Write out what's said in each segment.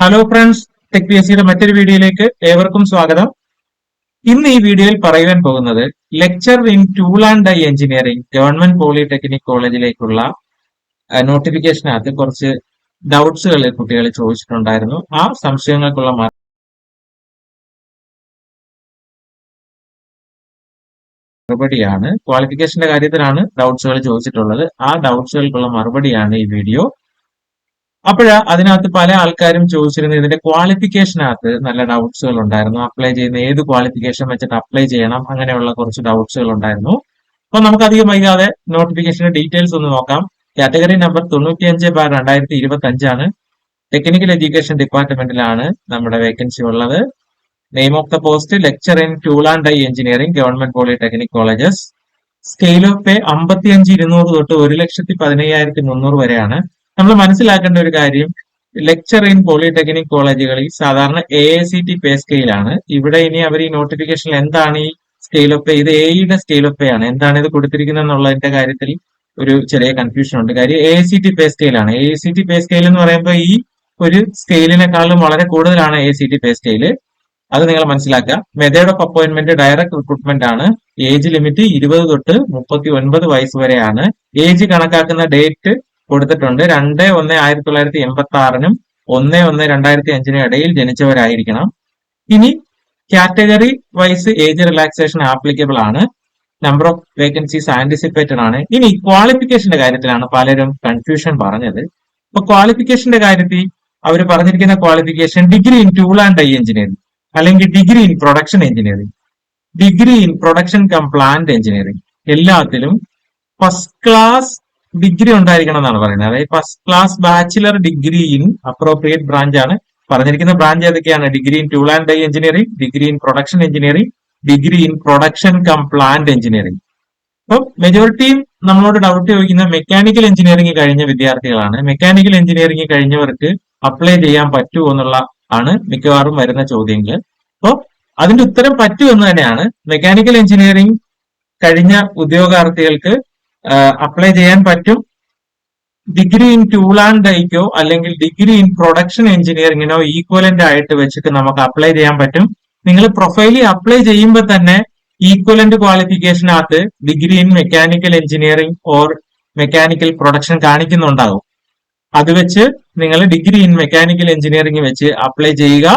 Hello friends tech P S സിയുടെ മറ്റൊരു വീഡിയോയിലേക്ക് ഏവർക്കും സ്വാഗതം. ഇന്ന് ഈ വീഡിയോയിൽ പറയുവാൻ പോകുന്നത് lecturer in tool and die engineering government polytechnic കോളേജിലേക്കുള്ള നോട്ടിഫിക്കേഷനകത്ത് കുറച്ച് ഡൗട്ട്സുകൾ കുട്ടികൾ ചോദിച്ചിട്ടുണ്ടായിരുന്നു. ആ സംശയങ്ങൾക്കുള്ള മറുപടിയാണ്. ക്വാളിഫിക്കേഷന്റെ കാര്യത്തിലാണ് ഡൗട്ട്സുകൾ ചോദിച്ചിട്ടുള്ളത്. ആ ഡൗട്ട്സുകൾക്കുള്ള മറുപടിയാണ് ഈ വീഡിയോ. അപ്പോഴാ അതിനകത്ത് പല ആൾക്കാരും ചോദിച്ചിരുന്നു ഇതിന്റെ ക്വാളിഫിക്കേഷനകത്ത് നല്ല ഡൗട്ട്സുകൾ ഉണ്ടായിരുന്നു. അപ്ലൈ ചെയ്യുന്ന ഏത് ക്വാളിഫിക്കേഷൻ വെച്ചിട്ട് അപ്ലൈ ചെയ്യണം? അങ്ങനെയുള്ള കുറച്ച് ഡൗട്ട്സുകൾ ഉണ്ടായിരുന്നു. അപ്പൊ നമുക്ക് അധികം വൈകാതെ നോട്ടിഫിക്കേഷന്റെ ഡീറ്റെയിൽസ് ഒന്ന് നോക്കാം. കാറ്റഗറി നമ്പർ തൊണ്ണൂറ്റി അഞ്ച് ബാർ രണ്ടായിരത്തി ഇരുപത്തി അഞ്ചാണ് ടെക്നിക്കൽ എഡ്യൂക്കേഷൻ ഡിപ്പാർട്ട്മെന്റിലാണ് നമ്മുടെ വേക്കൻസി ഉള്ളത്. Name of the post lecturer in tool and die engineering government polytechnic colleges scale of pay അമ്പത്തിയഞ്ച് ഇരുന്നൂറ് തൊട്ട് ഒരു ലക്ഷത്തി പതിനയ്യായിരത്തി മുന്നൂറ് വരെയാണ്. നമ്മൾ മനസ്സിലാക്കേണ്ട ഒരു കാര്യം ലെക്ചർ ഇൻ പോളിടെക്നിക് കോളേജുകളിൽ സാധാരണ A I C T pay സ്കെയിലാണ് ഇവിടെ ഇനി അവർ ഈ നോട്ടിഫിക്കേഷനിൽ എന്താണ് ഈ സ്കെയിൽ ഓഫ് പേ ഇത് എയുടെ സ്കെയിൽ ഓഫ് പേ ആണ്. എന്താണ് ഇത് കൊടുത്തിരിക്കുന്നത് എന്നുള്ളതിന്റെ കാര്യത്തിൽ ഒരു ചെറിയ കൺഫ്യൂഷൻ ഉണ്ട്. കാര്യം A C T pay സ്കെയിലാണ് A C T pay scale എന്ന് പറയുമ്പോൾ ഈ ഒരു സ്കെയിലിനെക്കാളും വളരെ കൂടുതലാണ് A C T pay scale അത് നിങ്ങൾ മനസ്സിലാക്കുക. Method of appointment direct recruitment ആണ്. ഏജ് ലിമിറ്റ് ഇരുപത് തൊട്ട് മുപ്പത്തി ഒൻപത് വയസ്സ് വരെയാണ്. ഏജ് കണക്കാക്കുന്ന ഡേറ്റ് കൊടുത്തിട്ടുണ്ട്. രണ്ട് ഒന്ന് ആയിരത്തി തൊള്ളായിരത്തി എൺപത്തി ആറിനും ഒന്ന് ഒന്ന് രണ്ടായിരത്തി അഞ്ചിനും ഇടയിൽ ജനിച്ചവരായിരിക്കണം. ഇനി category wise age relaxation applicable ആണ്. നമ്പർ ഓഫ് വേക്കൻസീസ് ആന്റിസിപ്പേറ്റഡ് ആണ്. ഇനി ക്വാളിഫിക്കേഷന്റെ കാര്യത്തിലാണ് പലരും കൺഫ്യൂഷൻ പറഞ്ഞത്. അപ്പൊ ക്വാളിഫിക്കേഷന്റെ കാര്യത്തിൽ അവർ പറഞ്ഞിരിക്കുന്ന qualification degree in tool and die engineering അല്ലെങ്കിൽ degree in production engineering degree in production cum plant engineering എല്ലാത്തിലും ഫസ്റ്റ് ക്ലാസ് ഡിഗ്രി ഉണ്ടായിരിക്കണം എന്നാണ് പറയുന്നത്. അതായത് first class bachelor degree in appropriate branch ആണ് പറഞ്ഞിരിക്കുന്ന ബ്രാഞ്ച് ഏതൊക്കെയാണ്? Degree in tool and die engineering degree in production engineering degree in production cum plant engineering അപ്പം മെജോറിറ്റിയും നമ്മളോട് ഡൗട്ട് ചോദിക്കുന്ന മെക്കാനിക്കൽ എഞ്ചിനീയറിംഗ് കഴിഞ്ഞ വിദ്യാർത്ഥികളാണ്. മെക്കാനിക്കൽ എഞ്ചിനീയറിംഗ് കഴിഞ്ഞവർക്ക് അപ്ലൈ ചെയ്യാൻ പറ്റുമോ എന്നുള്ള ആണ് മിക്കവാറും വരുന്ന ചോദ്യങ്ങൾ അപ്പോൾ അതിന്റെ ഉത്തരം പറ്റുമെന്ന് തന്നെയാണ് മെക്കാനിക്കൽ എഞ്ചിനീയറിംഗ് കഴിഞ്ഞ ഉദ്യോഗാർത്ഥികൾക്ക് അപ്ലൈ ചെയ്യാൻ പറ്റും. ഡിഗ്രി ഇൻ ടൂൾ ആൻഡ് ഡൈക്കോ അല്ലെങ്കിൽ ഡിഗ്രി ഇൻ പ്രൊഡക്ഷൻ എഞ്ചിനീയറിംഗിനോ ഈക്വലന്റ് ആയിട്ട് വെച്ചിട്ട് നമുക്ക് അപ്ലൈ ചെയ്യാൻ പറ്റും. നിങ്ങൾ പ്രൊഫൈലിൽ അപ്ലൈ ചെയ്യുമ്പോൾ തന്നെ equivalent ക്വാളിഫിക്കേഷനകത്ത് degree in mechanical engineering or mechanical production കാണിക്കുന്നുണ്ടാകും അത് വെച്ച് നിങ്ങൾ ഡിഗ്രി ഇൻ മെക്കാനിക്കൽ എഞ്ചിനീയറിംഗ് വെച്ച് അപ്ലൈ ചെയ്യുക.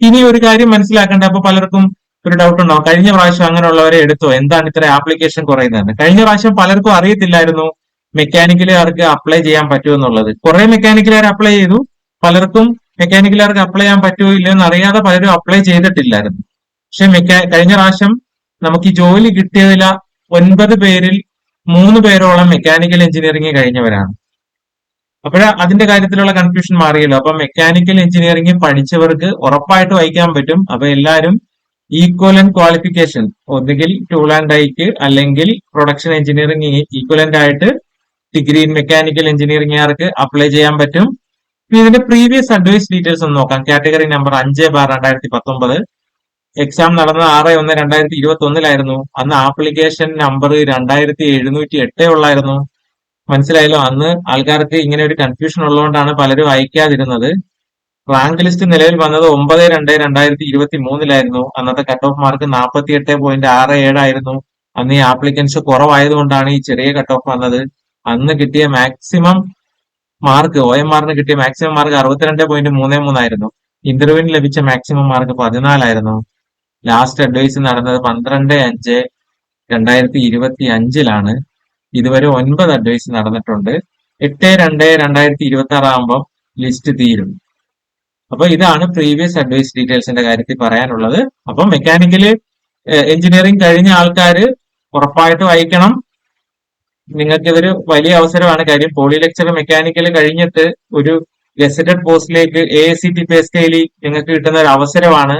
ഇനി ഒരു കാര്യം മനസ്സിലാക്കേണ്ട അപ്പൊ പലർക്കും ഒരു ഡൗട്ട് ഉണ്ടോ? കഴിഞ്ഞ പ്രാവശ്യം അങ്ങനെയുള്ളവരെ എടുത്തോ? എന്താണ് ഇത്ര ആപ്ലിക്കേഷൻ കുറയുന്നത് കഴിഞ്ഞ പ്രാവശ്യം പലർക്കും അറിയത്തില്ലായിരുന്നു മെക്കാനിക്കലുകാർക്ക് അപ്ലൈ ചെയ്യാൻ പറ്റുമെന്നുള്ളത് കുറെ മെക്കാനിക്കലുകാർ അപ്ലൈ ചെയ്തു. പലർക്കും മെക്കാനിക്കലുകാർക്ക് അപ്ലൈ ചെയ്യാൻ പറ്റുമോ ഇല്ലയോ എന്ന് അറിയാതെ പലരും അപ്ലൈ ചെയ്തിട്ടില്ലായിരുന്നു. പക്ഷെ മെക്കാ കഴിഞ്ഞ പ്രാവശ്യം നമുക്ക് ഈ ജോലി കിട്ടിയതിൽ ഒൻപത് പേരിൽ മൂന്ന് പേരോളം മെക്കാനിക്കൽ എഞ്ചിനീയറിംഗ് കഴിഞ്ഞവരാണ്. അപ്പോഴ അതിന്റെ കാര്യത്തിലുള്ള കൺഫ്യൂഷൻ മാറിയല്ലോ. അപ്പൊ മെക്കാനിക്കൽ എഞ്ചിനീയറിംഗ് പഠിച്ചവർക്ക് ഉറപ്പായിട്ട് വഹിക്കാൻ പറ്റും. അപ്പൊ എല്ലാവരും ഈക്വലന്റ് ക്വാളിഫിക്കേഷൻ ഒന്നുകിൽ ടൂൾ ആൻഡ് ഐക്ക് അല്ലെങ്കിൽ പ്രൊഡക്ഷൻ എഞ്ചിനീയറിംഗ് ഈക്വലന്റ് ആയിട്ട് ഡിഗ്രി ഇൻ മെക്കാനിക്കൽ എഞ്ചിനീയറിംഗുകാർക്ക് അപ്ലൈ ചെയ്യാൻ പറ്റും. ഇതിന്റെ പ്രീവിയസ് അഡ്വൈസ് ഡീറ്റെയിൽസ് ഒന്ന് നോക്കാം. കാറ്റഗറി നമ്പർ അഞ്ച് ബാർ രണ്ടായിരത്തി പത്തൊമ്പത് എക്സാം നടന്നത് ആറ് ഒന്ന് രണ്ടായിരത്തി ഇരുപത്തി ഒന്നിലായിരുന്നു അന്ന് ആപ്ലിക്കേഷൻ നമ്പർ രണ്ടായിരത്തി എഴുന്നൂറ്റി എട്ടേ ഉള്ളായിരുന്നു. മനസ്സിലായല്ലോ? അന്ന് ആൾക്കാർക്ക് ഇങ്ങനെ ഒരു കൺഫ്യൂഷൻ ഉള്ളതുകൊണ്ടാണ് പലരും അയക്കാതിരുന്നത്. റാങ്ക് ലിസ്റ്റ് നിലവിൽ വന്നത് ഒമ്പത് രണ്ട് രണ്ടായിരത്തി ഇരുപത്തി മൂന്നിലായിരുന്നു അന്നത്തെ കട്ട് ഓഫ് മാർക്ക് നാൽപ്പത്തി എട്ട് പോയിന്റ് ആറ് ഏഴായിരുന്നു അന്ന് ഈ ആപ്ലിക്കൻസ് കുറവായതുകൊണ്ടാണ് ഈ ചെറിയ കട്ട് ഓഫ് വന്നത്. അന്ന് കിട്ടിയ മാക്സിമം മാർക്ക് ഒ എം ആറിന് കിട്ടിയ മാക്സിമം മാർക്ക് അറുപത്തിരണ്ട് പോയിന്റ് മൂന്ന് മൂന്നായിരുന്നു ഇന്റർവ്യൂവിന് ലഭിച്ച മാക്സിമം മാർക്ക് പതിനാലായിരുന്നു ലാസ്റ്റ് അഡ്വൈസ് നടന്നത് പന്ത്രണ്ട് അഞ്ച് രണ്ടായിരത്തി ഇരുപത്തി അഞ്ചിലാണ് ഇതുവരെ ഒൻപത് അഡ്വൈസ് നടന്നിട്ടുണ്ട്. എട്ട് രണ്ട് രണ്ടായിരത്തി ഇരുപത്തി ആറാകുമ്പോൾ ലിസ്റ്റ് തീരും. അപ്പൊ ഇതാണ് പ്രീവിയസ് അഡ്വൈസ് ഡീറ്റെയിൽസിന്റെ കാര്യത്തിൽ പറയാനുള്ളത്. അപ്പൊ മെക്കാനിക്കൽ എഞ്ചിനീയറിംഗ് കഴിഞ്ഞ ആൾക്കാർ ഉറപ്പായിട്ട് വായിക്കണം. നിങ്ങൾക്ക് ഇതൊരു വലിയ അവസരമാണ്. കാര്യം പോളി ലെക്ചർ മെക്കാനിക്കൽ കഴിഞ്ഞിട്ട് ഒരു ഗസറ്റഡ് പോസ്റ്റിലേക്ക് A C T P S കെയിലി നിങ്ങൾക്ക് കിട്ടുന്ന ഒരു അവസരമാണ്.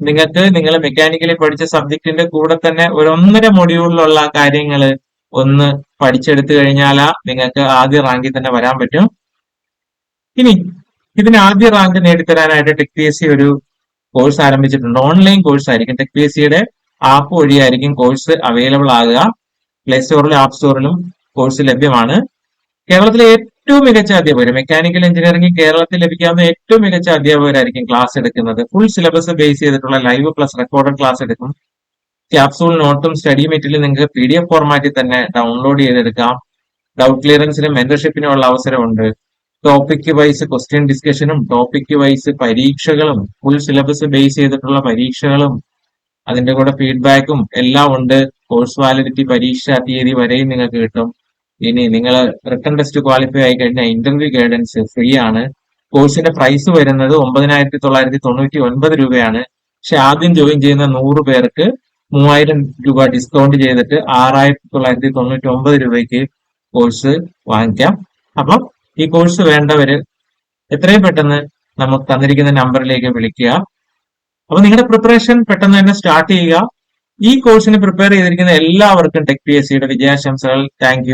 നിങ്ങൾക്ക് നിങ്ങൾ മെക്കാനിക്കലി പഠിച്ച സബ്ജക്റ്റിന്റെ കൂടെ തന്നെ ഒരു ഒന്നര മൊഡ്യൂളിലുള്ള കാര്യങ്ങൾ ഒന്ന് പഠിച്ചെടുത്തു കഴിഞ്ഞാലാ നിങ്ങൾക്ക് ആദ്യ റാങ്കിൽ തന്നെ വരാൻ പറ്റും. ഇനി ഇതിന് ആദ്യ റാങ്ക് നേടിത്തരാനായിട്ട് ടെക് പി എസ് സി ഒരു കോഴ്സ് ആരംഭിച്ചിട്ടുണ്ട്. ഓൺലൈൻ കോഴ്സ് ആയിരിക്കും. ടെക് പി എസ് സിയുടെ ആപ്പ് വഴിയായിരിക്കും കോഴ്സ് അവൈലബിൾ ആകുക. പ്ലേ സ്റ്റോറിലും ആപ്പ് സ്റ്റോറിലും കോഴ്സ് ലഭ്യമാണ്. കേരളത്തിലെ ഏറ്റവും മികച്ച അധ്യാപകർ മെക്കാനിക്കൽ എഞ്ചിനീയറിംഗ് കേരളത്തിൽ ലഭിക്കാവുന്ന ഏറ്റവും മികച്ച അധ്യാപകരായിരിക്കും ക്ലാസ് എടുക്കുന്നത്. ഫുൾ സിലബസ് ബേസ് ചെയ്തിട്ടുള്ള ലൈവ് പ്ലസ് റെക്കോർഡഡ് ക്ലാസ് എടുക്കും. ക്യാപ്സൂൾ നോട്ടും സ്റ്റഡി മെറ്റീരിയൽ നിങ്ങൾക്ക് പി ഡി എഫ് ഫോർമാറ്റിൽ തന്നെ ഡൗൺലോഡ് ചെയ്തെടുക്കാം. ഡൗട്ട് ക്ലിയറൻസിനും മെന്റർഷിപ്പിനും ഉള്ള അവസരമുണ്ട്. ടോപ്പിക് വൈസ് ക്വസ്റ്റ്യൻ ഡിസ്കഷനും ടോപ്പിക് വൈസ് പരീക്ഷകളും ഫുൾ സിലബസ് ബേസ് ചെയ്തിട്ടുള്ള പരീക്ഷകളും അതിന്റെ കൂടെ ഫീഡ്ബാക്കും എല്ലാം ഉണ്ട്. കോഴ്സ് വാലിഡിറ്റി പരീക്ഷ തീയതി വരെയും നിങ്ങൾക്ക് കിട്ടും. ഇനി നിങ്ങൾ റിട്ടേൺ ടെസ്റ്റ് ക്വാളിഫൈ ആയി കഴിഞ്ഞാൽ ഇന്റർവ്യൂ ഗൈഡൻസ് ഫ്രീ ആണ്. കോഴ്സിന്റെ പ്രൈസ് വരുന്നത് ഒമ്പതിനായിരത്തി തൊള്ളായിരത്തി തൊണ്ണൂറ്റി ഒൻപത് രൂപയാണ്. പക്ഷെ ആദ്യം ജോയിൻ ചെയ്യുന്ന നൂറ് പേർക്ക് മൂവായിരം രൂപ ഡിസ്കൗണ്ട് ചെയ്തിട്ട് ആറായിരത്തി തൊള്ളായിരത്തി തൊണ്ണൂറ്റി ഒമ്പത് രൂപയ്ക്ക് കോഴ്സ് വാങ്ങിക്കാം. അപ്പം ഈ കോഴ്സ് വേണ്ടവര് എത്രയും പെട്ടെന്ന് നമുക്ക് തന്നിരിക്കുന്ന നമ്പറിലേക്ക് വിളിക്കുക. അപ്പൊ നിങ്ങളുടെ പ്രിപ്പറേഷൻ പെട്ടെന്ന് തന്നെ സ്റ്റാർട്ട് ചെയ്യുക. ഈ കോഴ്സിന് പ്രിപ്പയർ ചെയ്തിരിക്കുന്ന എല്ലാവർക്കും ടെക് പി എസ് സിയുടെ വിജയാശംസകൾ. താങ്ക്